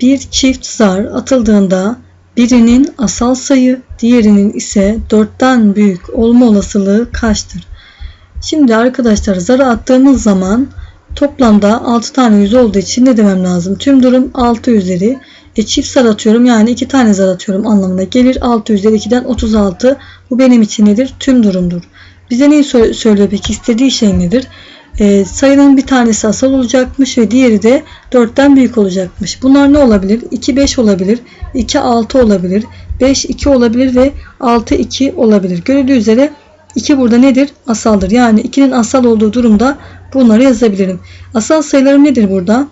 Bir çift zar atıldığında birinin asal sayı, diğerinin ise 4'ten büyük olma olasılığı kaçtır? Şimdi arkadaşlar zarı attığımız zaman toplamda 6 tane yüz olduğu için ne demem lazım? Tüm durum 6 üzeri. E çift zar atıyorum yani 2 tane zar atıyorum anlamına gelir. 6 üzeri 2'den 36. Bu benim için nedir? Tüm durumdur. Bize neyi sö- söylüyor peki? İstediği şey nedir? E, sayının bir tanesi asal olacakmış ve diğeri de 4'ten büyük olacakmış. Bunlar ne olabilir? 2 5 olabilir, 2 6 olabilir, 5 2 olabilir ve 6 2 olabilir. Görüldüğü üzere 2 burada nedir? Asaldır. Yani 2'nin asal olduğu durumda bunları yazabilirim. Asal sayılarım nedir burada?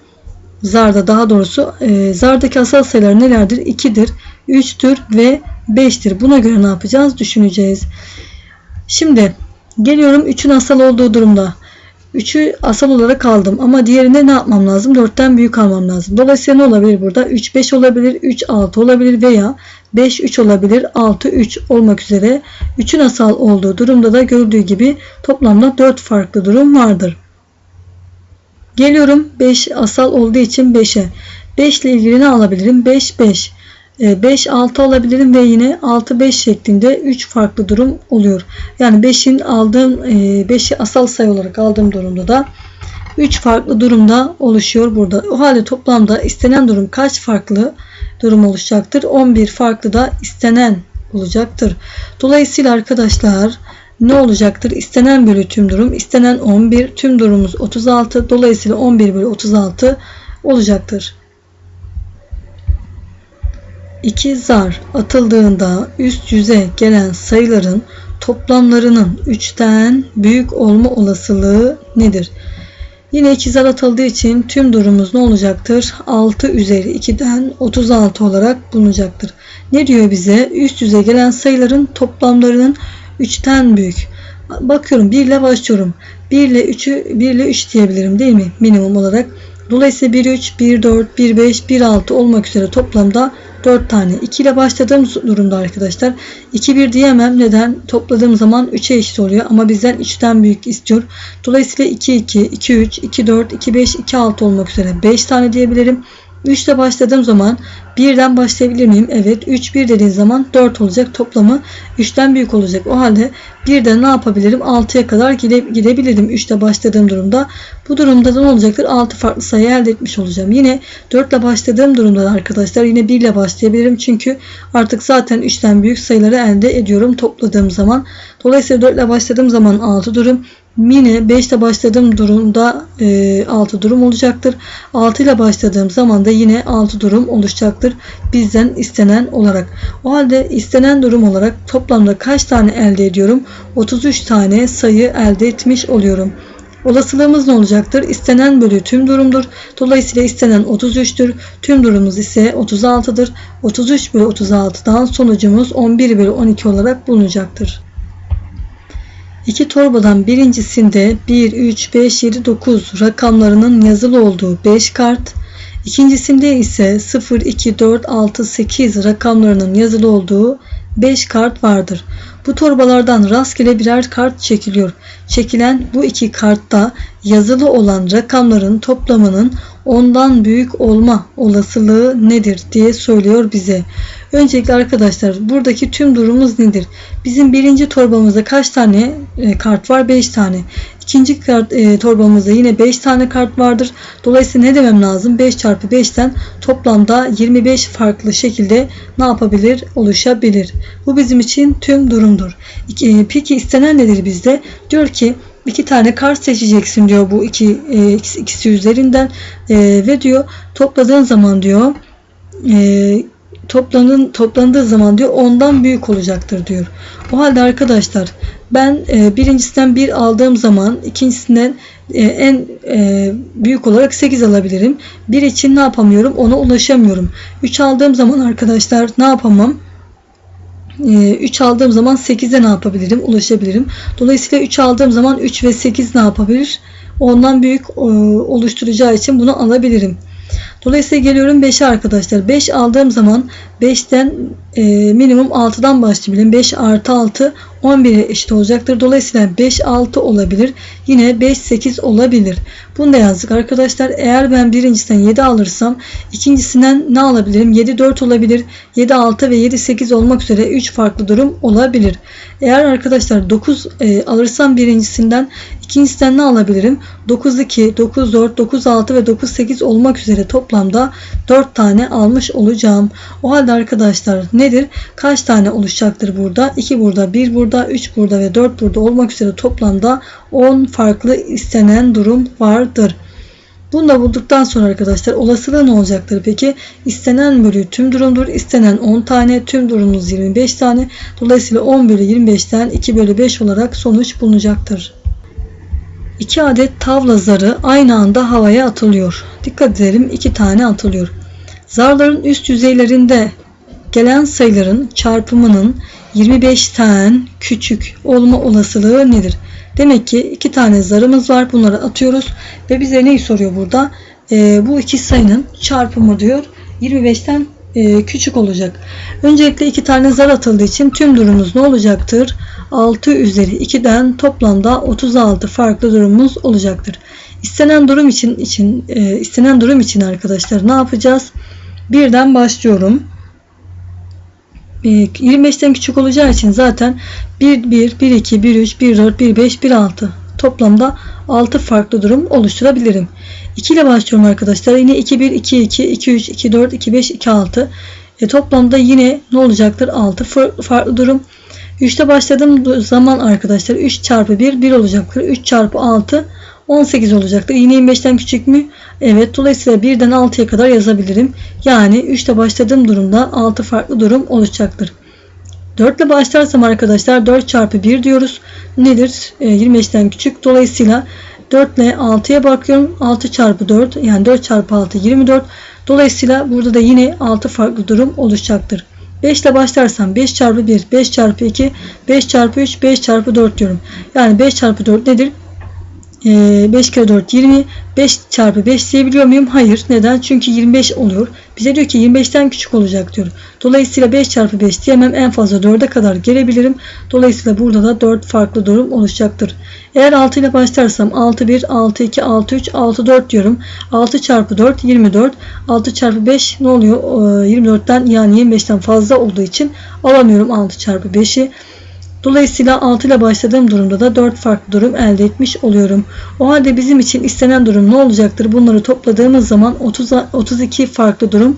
Zarda daha doğrusu e, zardaki asal sayılar nelerdir? 2'dir, 3'tür ve 5'tir. Buna göre ne yapacağız? Düşüneceğiz. Şimdi geliyorum 3'ün asal olduğu durumda. 3'ü asal olarak aldım ama diğerine ne yapmam lazım? 4'ten büyük almam lazım. Dolayısıyla ne olabilir burada? 3 5 olabilir, 3 6 olabilir veya 5 3 olabilir, 6 3 olmak üzere 3'ün asal olduğu durumda da gördüğü gibi toplamda 4 farklı durum vardır. Geliyorum 5 asal olduğu için 5'e. 5 ile ilgili ne alabilirim? 5 5. 5 6 alabilirim ve yine 6 5 şeklinde 3 farklı durum oluyor. Yani 5'in aldığım 5'i asal sayı olarak aldığım durumda da 3 farklı durumda oluşuyor burada. O halde toplamda istenen durum kaç farklı durum oluşacaktır? 11 farklı da istenen olacaktır. Dolayısıyla arkadaşlar ne olacaktır? İstenen bölü tüm durum. istenen 11. Tüm durumumuz 36. Dolayısıyla 11 bölü 36 olacaktır. İki zar atıldığında üst yüze gelen sayıların toplamlarının 3'ten büyük olma olasılığı nedir? Yine iki zar atıldığı için tüm durumumuz ne olacaktır? 6 üzeri 2'den 36 olarak bulunacaktır. Ne diyor bize? Üst yüze gelen sayıların toplamlarının 3'ten büyük. Bakıyorum 1 ile başlıyorum. 1 ile 3'ü 1 ile 3 diyebilirim değil mi? Minimum olarak. Dolayısıyla 1 3, 1 4, 1 5, 1 6 olmak üzere toplamda 4 tane. 2 ile başladığım durumda arkadaşlar. 2 1 diyemem. Neden? Topladığım zaman 3'e eşit oluyor ama bizden 3'ten büyük istiyor. Dolayısıyla 2 2, 2 3, 2 4, 2 5, 2 6 olmak üzere 5 tane diyebilirim. 3 ile başladığım zaman 1'den başlayabilir miyim? Evet. 3 1 dediğin zaman 4 olacak. Toplamı 3'ten büyük olacak. O halde 1'de ne yapabilirim? 6'ya kadar gide, gidebilirim 3 ile başladığım durumda. Bu durumda da ne olacaktır? 6 farklı sayı elde etmiş olacağım. Yine 4 ile başladığım durumda da arkadaşlar yine 1 ile başlayabilirim. Çünkü artık zaten 3'ten büyük sayıları elde ediyorum topladığım zaman. Dolayısıyla 4 ile başladığım zaman 6 durum. Yine 5 ile başladığım durumda e, 6 durum olacaktır. 6 ile başladığım zaman da yine 6 durum oluşacaktır. Bizden istenen olarak. O halde istenen durum olarak toplamda kaç tane elde ediyorum? 33 tane sayı elde etmiş oluyorum. Olasılığımız ne olacaktır? İstenen bölü tüm durumdur. Dolayısıyla istenen 33'tür. Tüm durumumuz ise 36'dır. 33 bölü 36'dan sonucumuz 11 bölü 12 olarak bulunacaktır. İki torbadan birincisinde 1, 3, 5, 7, 9 rakamlarının yazılı olduğu 5 kart, ikincisinde ise 0, 2, 4, 6, 8 rakamlarının yazılı olduğu 5 kart vardır. Bu torbalardan rastgele birer kart çekiliyor. Çekilen bu iki kartta yazılı olan rakamların toplamının ondan büyük olma olasılığı nedir diye söylüyor bize. Öncelikle arkadaşlar buradaki tüm durumumuz nedir? Bizim birinci torbamızda kaç tane e, kart var? 5 tane. İkinci kart, e, torbamızda yine 5 tane kart vardır. Dolayısıyla ne demem lazım? 5 çarpı 5'ten toplamda 25 farklı şekilde ne yapabilir? Oluşabilir. Bu bizim için tüm durumdur. E, peki istenen nedir bizde? Diyor ki iki tane kart seçeceksin diyor bu iki e, ikisi üzerinden e, ve diyor topladığın zaman diyor e, toplanın toplandığı zaman diyor ondan büyük olacaktır diyor. O halde arkadaşlar ben e, birincisinden bir aldığım zaman ikincisinden en büyük olarak 8 alabilirim. Bir için ne yapamıyorum? Ona ulaşamıyorum. 3 aldığım zaman arkadaşlar ne yapamam? 3 aldığım zaman 8'e ne yapabilirim? Ulaşabilirim. Dolayısıyla 3 aldığım zaman 3 ve 8 ne yapabilir? Ondan büyük oluşturacağı için bunu alabilirim. Dolayısıyla geliyorum 5'e arkadaşlar. 5 aldığım zaman 5'ten e, minimum 6'dan başlayabilirim. 5 artı 6 11'e eşit olacaktır. Dolayısıyla 5 6 olabilir. Yine 5 8 olabilir. Bunu da yazdık arkadaşlar. Eğer ben birincisinden 7 alırsam ikincisinden ne alabilirim? 7 4 olabilir. 7 6 ve 7 8 olmak üzere 3 farklı durum olabilir. Eğer arkadaşlar 9 e, alırsam birincisinden ikincisinden ne alabilirim? 9 2, 9 4, 9 6 ve 9 8 olmak üzere toplamda 4 tane almış olacağım. O halde arkadaşlar nedir? Kaç tane oluşacaktır burada? 2 burada, 1 burada, 3 burada ve 4 burada olmak üzere toplamda 10 farklı istenen durum vardır. Bunu da bulduktan sonra arkadaşlar olasılığı ne olacaktır peki? İstenen bölü tüm durumdur. İstenen 10 tane, tüm durumumuz 25 tane. Dolayısıyla 10 bölü 25'ten 2 bölü 5 olarak sonuç bulunacaktır. 2 adet tavla zarı aynı anda havaya atılıyor. Dikkat edelim 2 tane atılıyor. Zarların üst yüzeylerinde gelen sayıların çarpımının 25'ten küçük olma olasılığı nedir? Demek ki iki tane zarımız var. Bunları atıyoruz ve bize neyi soruyor burada? Ee, bu iki sayının çarpımı diyor. 25'ten e, küçük olacak. Öncelikle iki tane zar atıldığı için tüm durumumuz ne olacaktır? 6 üzeri 2'den toplamda 36 farklı durumumuz olacaktır. İstenen durum için için e, istenen durum için arkadaşlar ne yapacağız? Birden başlıyorum. 25'ten küçük olacağı için zaten 1 1 1 2 1 3 1 4 1 5 1 6 toplamda 6 farklı durum oluşturabilirim. 2 ile başlıyorum arkadaşlar. Yine 2 1 2 2 2 3 2 4 2 5 2 6. E, toplamda yine ne olacaktır? 6 farklı durum. 3'te başladığım zaman arkadaşlar 3 çarpı 1 1 olacaktır. 3 çarpı 6 18 olacaktır. Yine 25'ten küçük mü? Evet. Dolayısıyla 1'den 6'ya kadar yazabilirim. Yani 3'te başladığım durumda 6 farklı durum oluşacaktır. 4 ile başlarsam arkadaşlar 4 çarpı 1 diyoruz. Nedir? E, 25'ten küçük. Dolayısıyla 4 ile 6'ya bakıyorum. 6 çarpı 4 yani 4 çarpı 6 24. Dolayısıyla burada da yine 6 farklı durum oluşacaktır. 5 ile başlarsam 5 çarpı 1, 5 çarpı 2, 5 çarpı 3, 5 çarpı 4 diyorum. Yani 5 çarpı 4 nedir? 5 kere 4 20. 5 çarpı 5 diyebiliyor muyum? Hayır. Neden? Çünkü 25 oluyor. Bize diyor ki 25'ten küçük olacak diyor. Dolayısıyla 5 çarpı 5 diyemem. En fazla 4'e kadar gelebilirim. Dolayısıyla burada da 4 farklı durum oluşacaktır. Eğer 6 ile başlarsam 6 1, 6 2, 6 3, 6 4 diyorum. 6 çarpı 4 24. 6 çarpı 5 ne oluyor? 24'ten yani 25'ten fazla olduğu için alamıyorum 6 çarpı 5'i. Dolayısıyla 6 ile başladığım durumda da 4 farklı durum elde etmiş oluyorum. O halde bizim için istenen durum ne olacaktır? Bunları topladığımız zaman 30, 32 farklı durum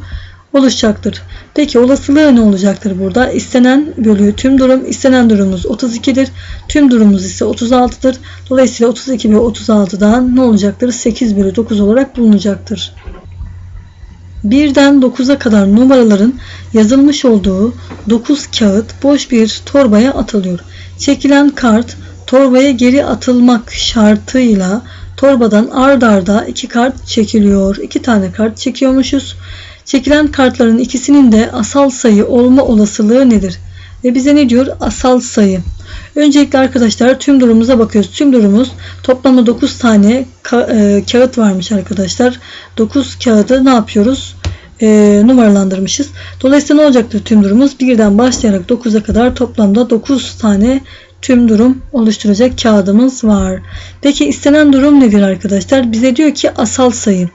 oluşacaktır. Peki olasılığı ne olacaktır burada? İstenen bölü tüm durum. istenen durumumuz 32'dir. Tüm durumumuz ise 36'dır. Dolayısıyla 32 ve 36'dan ne olacaktır? 8 bölü 9 olarak bulunacaktır. 1'den 9'a kadar numaraların yazılmış olduğu 9 kağıt boş bir torbaya atılıyor. Çekilen kart torbaya geri atılmak şartıyla torbadan ard arda iki kart çekiliyor. İki tane kart çekiyormuşuz. Çekilen kartların ikisinin de asal sayı olma olasılığı nedir? Ve bize ne diyor? Asal sayı. Öncelikle arkadaşlar tüm durumumuza bakıyoruz. Tüm durumumuz toplamda 9 tane ka e, kağıt varmış arkadaşlar. 9 kağıdı ne yapıyoruz? E, numaralandırmışız. Dolayısıyla ne olacaktır tüm durumumuz? Birden başlayarak 9'a kadar toplamda 9 tane tüm durum oluşturacak kağıdımız var. Peki istenen durum nedir arkadaşlar? Bize diyor ki asal sayı.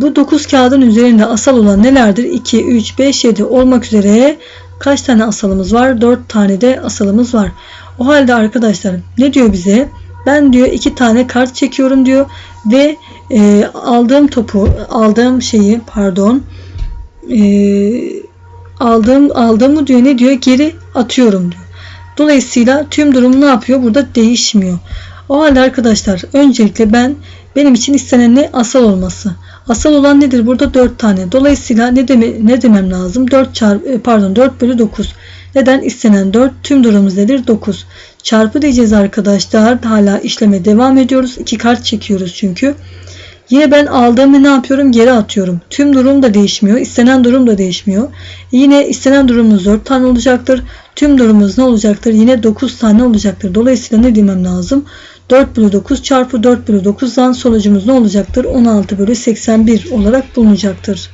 Bu 9 kağıdın üzerinde asal olan nelerdir? 2, 3, 5, 7 olmak üzere kaç tane asalımız var? 4 tane de asalımız var. O halde arkadaşlar ne diyor bize? Ben diyor iki tane kart çekiyorum diyor ve e, aldığım topu, aldığım şeyi pardon e, aldığım aldığımı diyor ne diyor geri atıyorum diyor. Dolayısıyla tüm durum ne yapıyor? Burada değişmiyor. O halde arkadaşlar öncelikle ben benim için istenen ne? Asal olması. Asal olan nedir? Burada 4 tane. Dolayısıyla ne, deme, ne demem lazım? 4 çarpı pardon 4 bölü 9. Neden? istenen 4. Tüm durumumuz nedir? 9. Çarpı diyeceğiz arkadaşlar. Hala işleme devam ediyoruz. 2 kart çekiyoruz çünkü. Yine ben aldığımı ne yapıyorum? Geri atıyorum. Tüm durum da değişmiyor. istenen durum da değişmiyor. Yine istenen durumumuz 4 tane olacaktır. Tüm durumumuz ne olacaktır? Yine 9 tane olacaktır. Dolayısıyla ne demem lazım? 4 bölü 9 çarpı 4 bölü 9'dan sonucumuz ne olacaktır? 16 bölü 81 olarak bulunacaktır.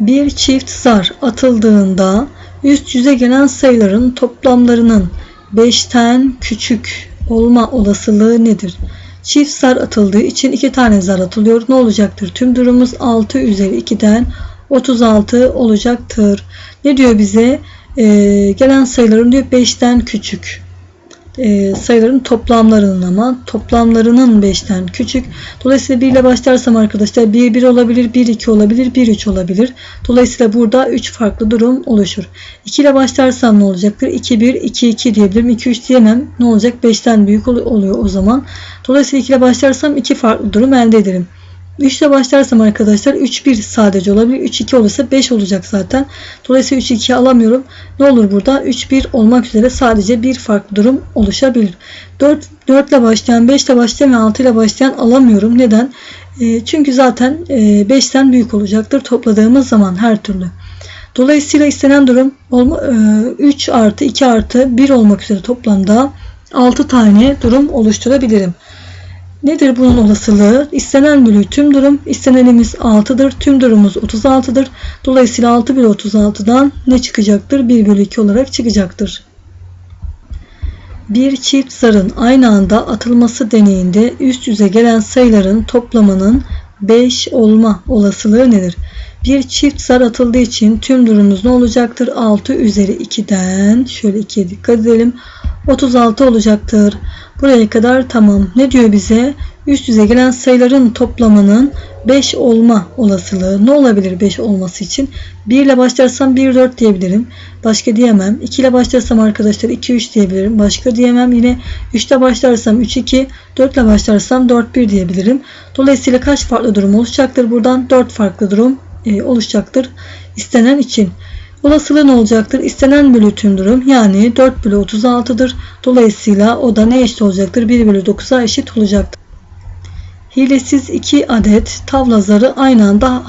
Bir çift zar atıldığında üst yüze gelen sayıların toplamlarının 5'ten küçük olma olasılığı nedir? Çift zar atıldığı için iki tane zar atılıyor. Ne olacaktır? Tüm durumumuz 6 üzeri 2'den 36 olacaktır. Ne diyor bize? Ee, gelen sayıların diyor 5'ten küçük. Ee, sayıların toplamlarının ama toplamlarının 5'ten küçük. Dolayısıyla 1 ile başlarsam arkadaşlar 1 1 olabilir, 1 2 olabilir, 1 3 olabilir. Dolayısıyla burada 3 farklı durum oluşur. 2 ile başlarsam ne olacaktır? 2 1 2 2 diyebilirim. 2 3 diyemem. Ne olacak? 5'ten büyük oluyor o zaman. Dolayısıyla 2 ile başlarsam 2 farklı durum elde ederim. 3 ile başlarsam arkadaşlar 3 1 sadece olabilir. 3 2 olursa 5 olacak zaten. Dolayısıyla 3 2 alamıyorum. Ne olur burada? 3 1 olmak üzere sadece bir farklı durum oluşabilir. 4 4 ile başlayan, 5 ile başlayan ve 6 ile başlayan alamıyorum. Neden? E, çünkü zaten e, 5'ten büyük olacaktır topladığımız zaman her türlü. Dolayısıyla istenen durum olma, e, 3 artı 2 artı 1 olmak üzere toplamda 6 tane durum oluşturabilirim. Nedir bunun olasılığı? İstenen bölü tüm durum. İstenenimiz 6'dır. Tüm durumumuz 36'dır. Dolayısıyla 6 bölü 36'dan ne çıkacaktır? 1 bölü 2 olarak çıkacaktır. Bir çift zarın aynı anda atılması deneyinde üst yüze gelen sayıların toplamının 5 olma olasılığı nedir? Bir çift zar atıldığı için tüm durumumuz ne olacaktır? 6 üzeri 2'den şöyle 2'ye dikkat edelim. 36 olacaktır. Buraya kadar tamam. Ne diyor bize? Üst yüze gelen sayıların toplamının 5 olma olasılığı. Ne olabilir 5 olması için? 1 ile başlarsam 1 4 diyebilirim. Başka diyemem. 2 ile başlarsam arkadaşlar 2 3 diyebilirim. Başka diyemem. Yine 3 ile başlarsam 3 2, 4 ile başlarsam 4 1 diyebilirim. Dolayısıyla kaç farklı durum oluşacaktır? Buradan 4 farklı durum e, oluşacaktır istenen için. Olasılığı ne olacaktır? İstenen bölü tüm durum yani 4 bölü 36'dır. Dolayısıyla o da ne eşit olacaktır? 1 bölü 9'a eşit olacaktır. Hilesiz 2 adet tavla zarı aynı anda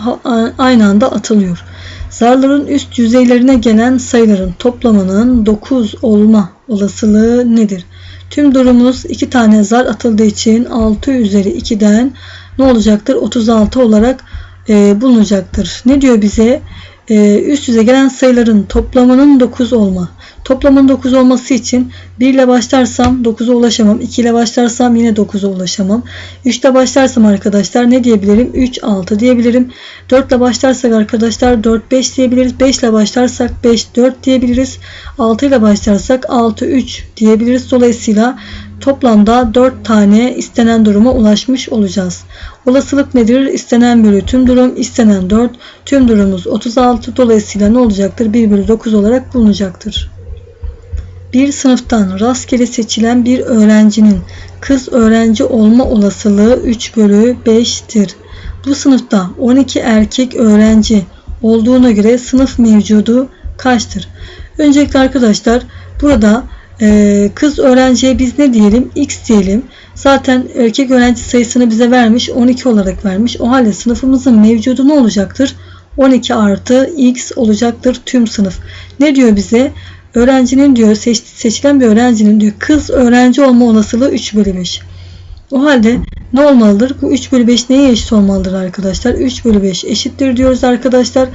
aynı anda atılıyor. Zarların üst yüzeylerine gelen sayıların toplamının 9 olma olasılığı nedir? Tüm durumumuz 2 tane zar atıldığı için 6 üzeri 2'den ne olacaktır? 36 olarak e, bulunacaktır. Ne diyor bize? Ee, üst yüze gelen sayıların toplamının 9 olma. Toplamın 9 olması için 1 ile başlarsam 9'a ulaşamam. 2 ile başlarsam yine 9'a ulaşamam. 3 ile başlarsam arkadaşlar ne diyebilirim? 3, 6 diyebilirim. 4 ile başlarsak arkadaşlar 4, 5 diyebiliriz. 5 ile başlarsak 5, 4 diyebiliriz. 6 ile başlarsak 6, 3 diyebiliriz. Dolayısıyla toplamda 4 tane istenen duruma ulaşmış olacağız. Olasılık nedir? İstenen bölü tüm durum, istenen 4, tüm durumumuz 36. Dolayısıyla ne olacaktır? 1 bölü 9 olarak bulunacaktır. Bir sınıftan rastgele seçilen bir öğrencinin kız öğrenci olma olasılığı 3 bölü 5'tir. Bu sınıfta 12 erkek öğrenci olduğuna göre sınıf mevcudu kaçtır? Öncelikle arkadaşlar burada e, kız öğrenciye biz ne diyelim? X diyelim. Zaten erkek öğrenci sayısını bize vermiş. 12 olarak vermiş. O halde sınıfımızın mevcudu ne olacaktır? 12 artı X olacaktır tüm sınıf. Ne diyor bize? Öğrencinin diyor seç, seçilen bir öğrencinin diyor kız öğrenci olma olasılığı 3 bölü 5. O halde ne olmalıdır? Bu 3 bölü 5 neye eşit olmalıdır arkadaşlar? 3 bölü 5 eşittir diyoruz arkadaşlar.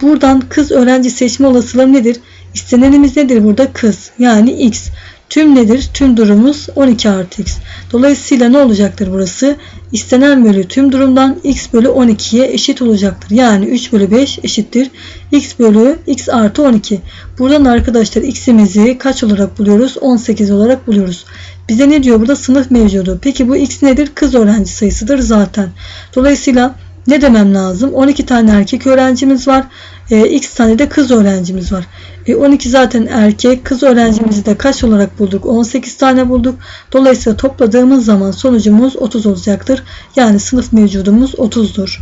Buradan kız öğrenci seçme olasılığı nedir? İstenenimiz nedir burada? Kız. Yani x. Tüm nedir? Tüm durumumuz 12 artı x. Dolayısıyla ne olacaktır burası? İstenen bölü tüm durumdan x bölü 12'ye eşit olacaktır. Yani 3 bölü 5 eşittir. x bölü x artı 12. Buradan arkadaşlar x'imizi kaç olarak buluyoruz? 18 olarak buluyoruz. Bize ne diyor burada? Sınıf mevcudu. Peki bu x nedir? Kız öğrenci sayısıdır zaten. Dolayısıyla ne demem lazım? 12 tane erkek öğrencimiz var. E, x tane de kız öğrencimiz var. E, 12 zaten erkek. Kız öğrencimizi de kaç olarak bulduk? 18 tane bulduk. Dolayısıyla topladığımız zaman sonucumuz 30 olacaktır. Yani sınıf mevcudumuz 30'dur.